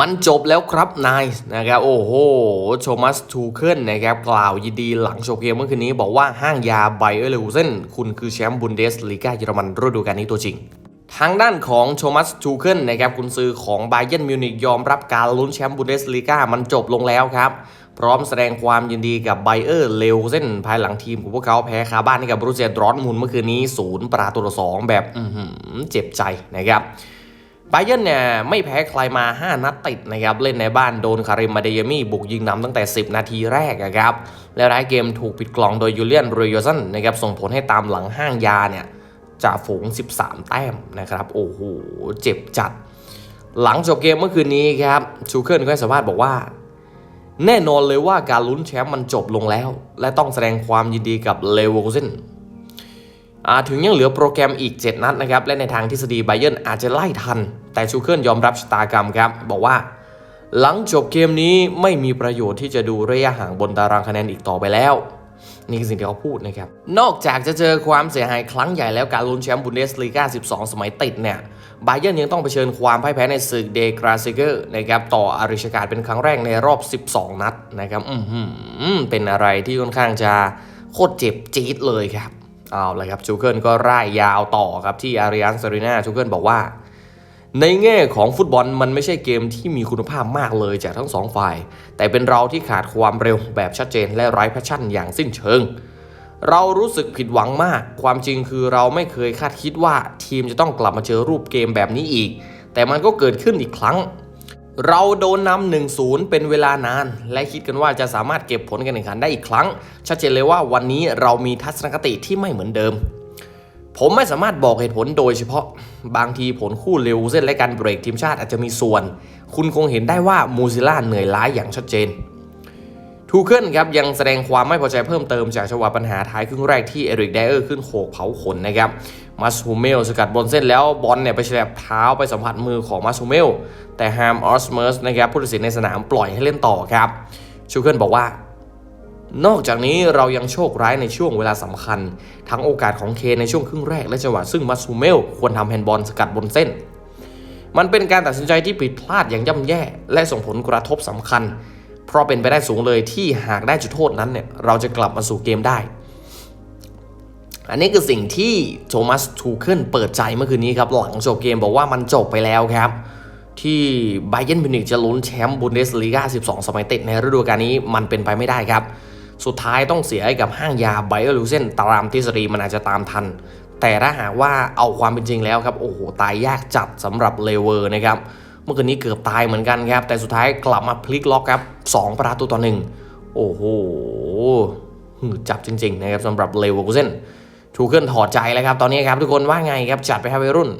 มันจบแล้วครับนายนะครับโอ้โหโชมัสทูเคิลนะครับกล่าวยินดีหลังโชว์เกมเมื่อคืนนี้บอกว่าห้างยาไบเออร์เลวเซนคุณคือแชมป์บุนเดสลีกาเยอรมันฤดูกาลนี้ตัวจริง ทางด้านของโชมัสทูเคิลนะครับกุนซือของไบเยนมิวนิกยอมรับการลุ้นแชมป์บุนเดสลีกามันจบลงแล้วครับ พร้อมแสดงความยินดีกับไบเออร์เลวเซนภายหลังทีมของพวกเขาแพ้คาบ้านให้กับบรูเซียดรอร์ทมุนเมื่อคืนนี้ศูนย์ประตูต่อสองแบบเจ็บใจนะครับ ไบเยร์นเนี่ยไม่แพ้ใครมา 5 นัดติดนะครับ เล่นในบ้านโดนคาริมมาเดยามี่บุกยิงนำตั้งแต่ 10 นาทีแรกอะครับ และท้ายเกมถูกปิดกล่องโดยยูเลียนเรโยซันนะครับส่งผลให้ตามหลังห้างยาเนี่ยจ่าฝูง 13 แต้มนะครับ โอ้โห เจ็บจัด หลังจบเกมเมื่อคืนนี้ครับชูเคิลก็ให้สัมภาษณ์บอกว่า แน่นอนเลยว่าการลุ้นแชมป์มันจบลงแล้ว และต้องแสดงความยินดีกับเลเวอร์เซน ถึงยังเหลือโปรแกรมอีก 7 นัดนะครับ และในทางทฤษฎีไบเยนอาจจะไล่ทัน แต่ชูเคิลยอมรับชะตากรรมครับ บอกว่า หลังจบเกมนี้ไม่มีประโยชน์ที่จะดูระยะห่างบนตารางคะแนนอีกต่อไปแล้ว นี่คือสิ่งที่เขาพูดนะครับ นอกจากจะเจอความเสียหายครั้งใหญ่แล้วการลุ้นแชมป์บุนเดสลีกา 12 สมัยติดเนี่ยไบเยนยังต้องเผชิญความพ่ายแพ้ในศึกเดกราซิเกอร์นะครับต่ออาริชการเป็นครั้งแรกในรอบ 12 นัดนะครับอือหือเป็นอะไรที่ค่อนข้างจะโคตรเจ็บจี๊ดเลยครับ เอาละครับชูเคิลก็ร่ายยาวต่อครับที่อาริอันซารีนาชูเคิลบอกว่า ในแง่ของฟุตบอลมันไม่ใช่เกมที่มีคุณภาพมากเลยจากทั้งสองฝ่าย แต่เป็นเราที่ขาดความเร็วแบบชัดเจนและไร้แพชชั่นอย่างสิ้นเชิง เรารู้สึกผิดหวังมาก ความจริงคือเราไม่เคยคาดคิดว่าทีมจะต้องกลับมาเจอรูปเกมแบบนี้อีก แต่มันก็เกิดขึ้นอีกครั้ง เราโดนนำหนึ่งศูนย์เป็นเวลานาน และคิดกันว่าจะสามารถเก็บผลการแข่งขันได้อีกครั้ง ชัดเจนเลยว่าวันนี้เรามีทัศนคติที่ไม่เหมือนเดิม ผมไม่สามารถบอกเหตุผลโดยเฉพาะ บางทีผลคู่เร็วเส้นและการเบรกทีมชาติอาจจะมีส่วน คุณคงเห็นได้ว่ามูซิล่าเหนื่อยล้าอย่างชัดเจนทูเคิลครับยังแสดงความไม่พอใจเพิ่มเติมจากจังหวะปัญหาท้ายครึ่งแรกที่เอริกไดเออร์ขึ้นโขกเผาขนนะครับ มาสฮูเมลสกัดบนเส้นแล้วบอลเนี่ยไปแฉลบเท้าไปสัมผัสมือของมาสฮูเมลแต่ฮามออสเมอร์สนะครับผู้ตัดสินในสนามปล่อยให้เล่นต่อครับชูเคิลบอกว่า นอกจากนี้เรายังโชคร้ายในช่วงเวลาสำคัญ ทั้งโอกาสของเคนในช่วงครึ่งแรกและจังหวะซึ่งมาซูเมลควรทำแฮนด์บอลสกัดบนเส้น มันเป็นการตัดสินใจที่ผิดพลาดอย่างย่ำแย่ และส่งผลกระทบสำคัญ เพราะเป็นไปได้สูงเลยที่หากได้จุดโทษนั้นเนี่ยเราจะกลับมาสู่เกมได้ อันนี้คือสิ่งที่โทมัสทูเคิลเปิดใจเมื่อคืนนี้ครับหลังจบเกมบอกว่ามันจบไปแล้วครับ ที่ไบเยนมิวนิกจะลุ้นแชมป์บุนเดสลีกา 12 สมัยติดในฤดูกาลนี้มันเป็นไปไม่ได้ครับ สุดท้ายต้องเสียให้กับห้างยาไบเออร์ลูเซนตามทฤษฎีมันอาจจะตามทัน แต่ถ้าหากว่าเอาความเป็นจริงแล้วครับโอ้โหตายยากจัดสำหรับเลเวอร์นะครับเมื่อคืนนี้เกือบตายเหมือนกันครับ แต่สุดท้ายกลับมาพลิกล็อกครับ 2 ประตูต่อหนึ่งโอ้โหจับจริง ๆ นะครับสำหรับเลเวอร์คูเซน ทูเคิลถอดใจแล้วครับ ตอนนี้ครับทุกคนว่าไงครับจัดไปให้วัยรุ่น